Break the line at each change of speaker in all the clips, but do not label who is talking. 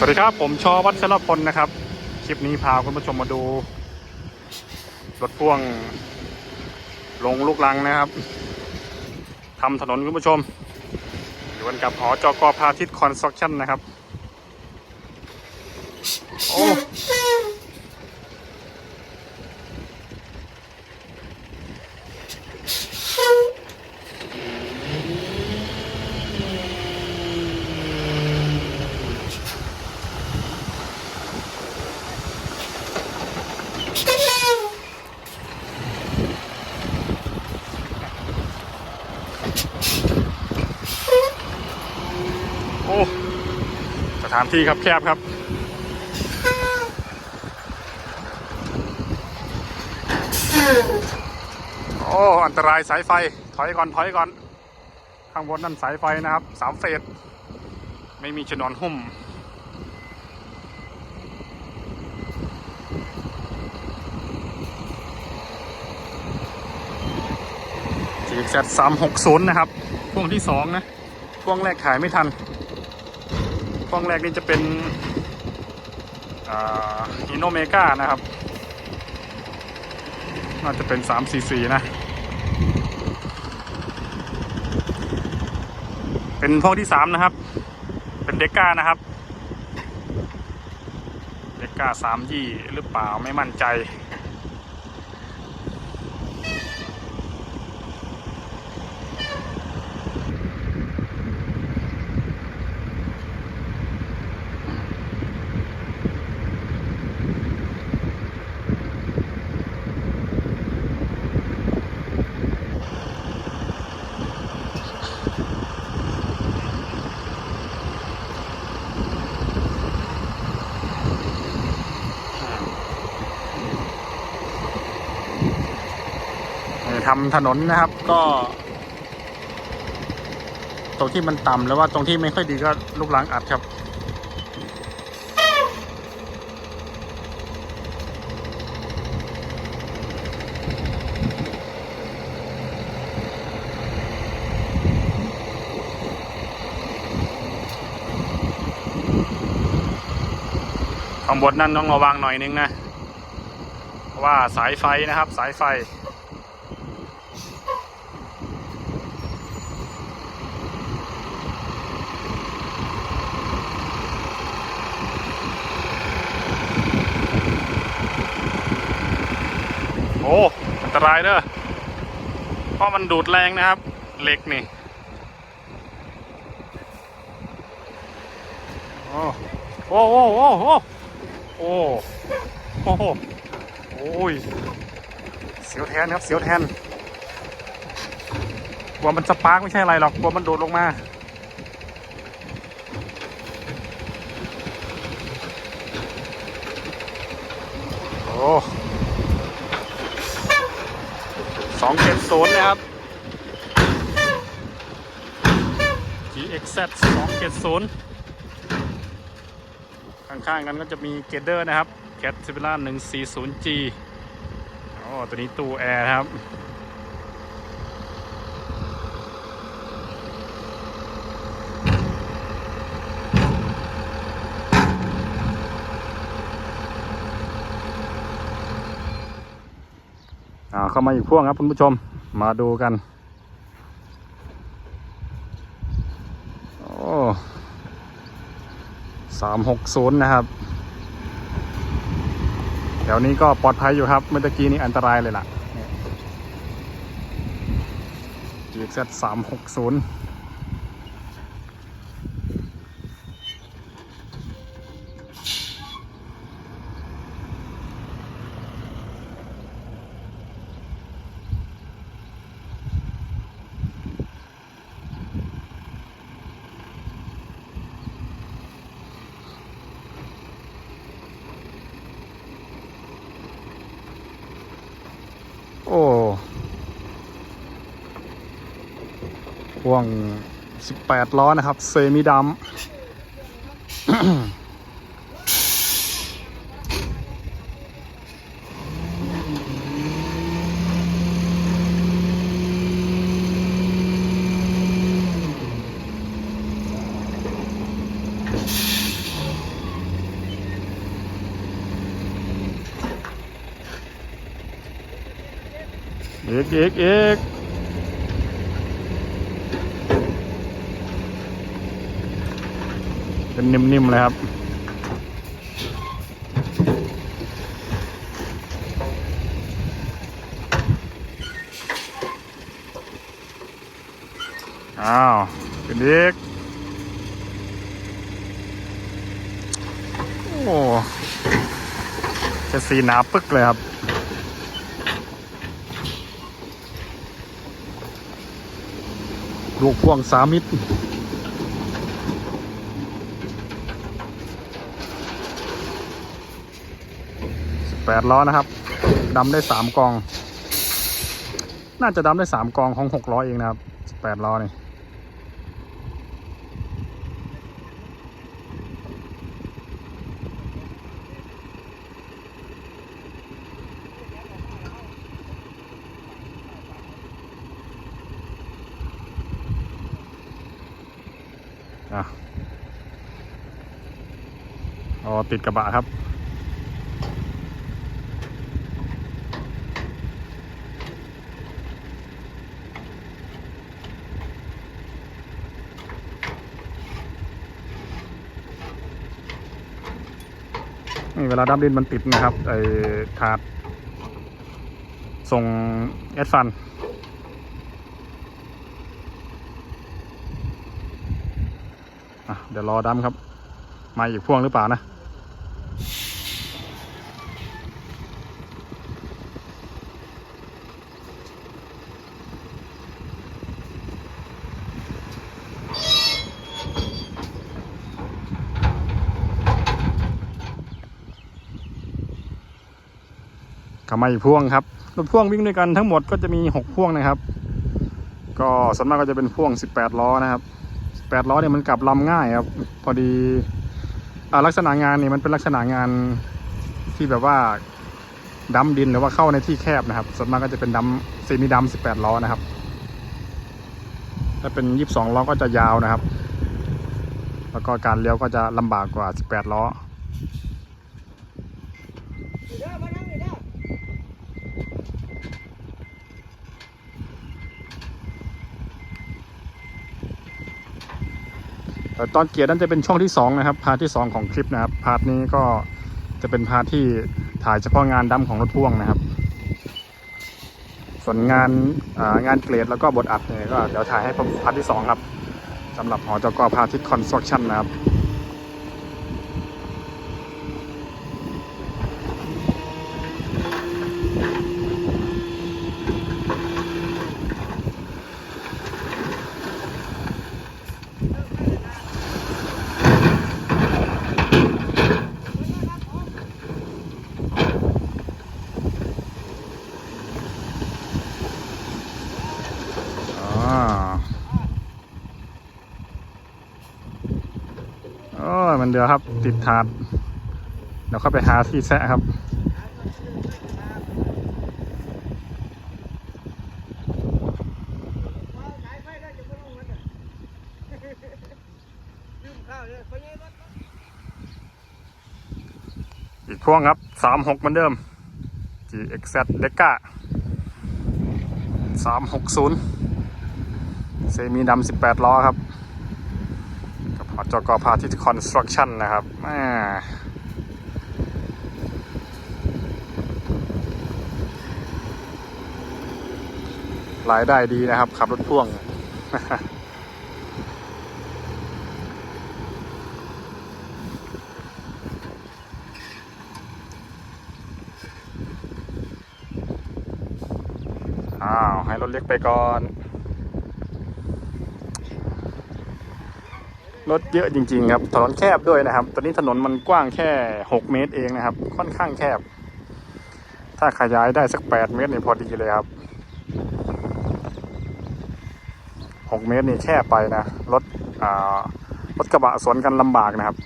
สวัสดีครับ ผมชอวัชรพลนะครับ คลิปนี้พาคุณผู้ชมมาดู รถพ่วง ลงลูกลังนะครับทำถนนคุณผู้ชมอยู่กันกับหอจกพาทิตคอนสตรักชั่นนะครับ โอ้ สถานที่ครับแคบครับ โอ้อันตรายสายไฟ ถอยก่อนถอยก่อน ข้างบนนั่นสายไฟนะครับสามเฟส ไม่มีชนวนหุ้มจีเซสามหกศูนย์นะครับ พ่วงที่สองนะ พ่วงแรกขายไม่ทัน พ่วงแรกนี่จะเป็นฮินโนเมกานะครับ น่าจะเป็น3 4 4นะ เป็นพวกที่ 3 นะครับ เป็นเดก้านะครับ เดก้าสามยี่หรือเปล่าไม่มั่นใจ ทำถนนนะครับ ก็ ตรงที่มันต่ำแล้วว่าตรงที่ไม่ค่อยดีก็ลูกหลังอัดครับข้างบนนั่นต้องระวังหน่อยนึงนะเพราะว่าสายไฟนะครับ สายไฟ โอ้ อัน ตรายเด้อเพราะมันดูดแรงนะครับ เหล็กนี่โอ้โอ้โอ้โอ้โอ้โอ้โอ้โหโอ้ยเสียวแทนครับเสียวแทนกลัวมันสปาร์กไม่ใช่อะไรหรอกกลัวมันโดดลงมาโอ้ สองเจ็ดศูนย์นะครับ GXZ สองเจ็ดศูนย์ข้างๆกันก็จะมีเกเดอร์นะครับ Cat s i b e r a 140G อ๋อตัวนี้ตู้แอร์ครับ เข้ามาอีกพ่วงครับคุณผู้ชมมาดูกัน โอ้สามหกศูนย์นะครับ แถวนี้ก็ปลอดภัยอยู่ครับ เมื่อกี้นี้อันตรายเลยล่ะ GXZ สามหกศูนย์ พ่วง 18 ล้อนะครับ เซมิดำเอกเอกเอก เป็นนิ่มๆเลยครับ อ้าวเป็นอีกโอ้จะสีหนาปึกเลยครับลูกพ่วงสามิตร แปดล้อนะครับดำได้สามกอง น่าจะดำได้สามกองของหกล้อเองนะครับแปดล้อนี่อ๋อติดกระบะครับ นี่เวลาดับดินมันติดนะครับไอ้ถาดส่งเอสฟันเดี๋ยวรอดัมครับ มาอีกพ่วงหรือเปล่านะ กลับมพ่วงครับรถพ่วงวิ่งด้วยกันทั้งหมดก็จะมีหกพ่วงนะครับ ก็ส่วนมากก็จะเป็นพ่วง 18 ล้อนะครับ 18 ล้อเนี่ยมันกลับลำง่ายครับ พอดีอ่าลักษณะงานนี่มันเป็นลักษณะงานที่แบบว่าดำดินหรือว่าเข้าในที่แคบนะครับ ส่วนมากก็จะเป็นดำซีมีดำ18 ล้อนะครับ ถ้าเป็น 22 ล้อก็จะยาวนะครับ แล้วก็การเลี้ยวก็จะลำบากกว่า 18 ล้อ
เด้อมานั่งนี่เด้อ
แตอนเกียร์นั้นจะเป็นช่วงที่สองนะครับพาร์ทที่สองของคลิปนะครับพาร์ทนี้ก็จะเป็นพาร์ทที่ถ่ายเฉพาะงานดำของรถพ่วงนะครับ ส่วนงานงานเกรดแล้วก็บทอัดเนี่ยก็เดี๋ยวถ่ายให้พาร์ทที่สองครับสำหรับหอจกพาทที่คอนสตรักชั่นนะครับ อ๋อ โอ้ยมันเดือครับ ติดถาดเดี๋ยวเข้าไปหาที่แซะครับ
อี
กพ่วงครับสามหกเหมือนเดิม GXZ เด็ก้าสามหกศูนย์เซมีดำสิบแปดล้อครับ อจกพาทิตคอนสตรักชั่นนะครับรายได้ดีนะครับขับรถพ่วง อ้าว ให้รถเล็กไปก่อน รถเยอะจริง ๆ ครับ ถนนแคบด้วยนะครับ ตอนนี้ถนนมันกว้างแค่ 6 เมตรเองนะครับ ค่อนข้างแคบ ถ้าขยายได้สัก 8 เมตรนี่พอดีเลยครับ 6 เมตรนี่แคบไปนะ รถรถกระบะสวนกันลำบากนะครับ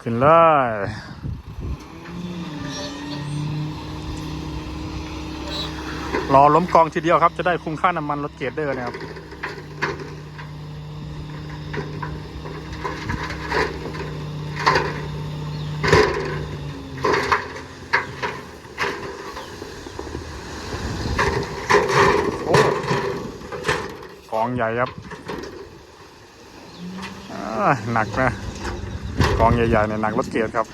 ขึ้นเลย รอล้มกองทีเดียวครับ จะได้คุ้มค่าน้ำมันรถเกรดเดอร์นะครับกองใหญ่ครับหนักนะกองใหญ่ๆเนี่ยหนักรถเกียร์ครับ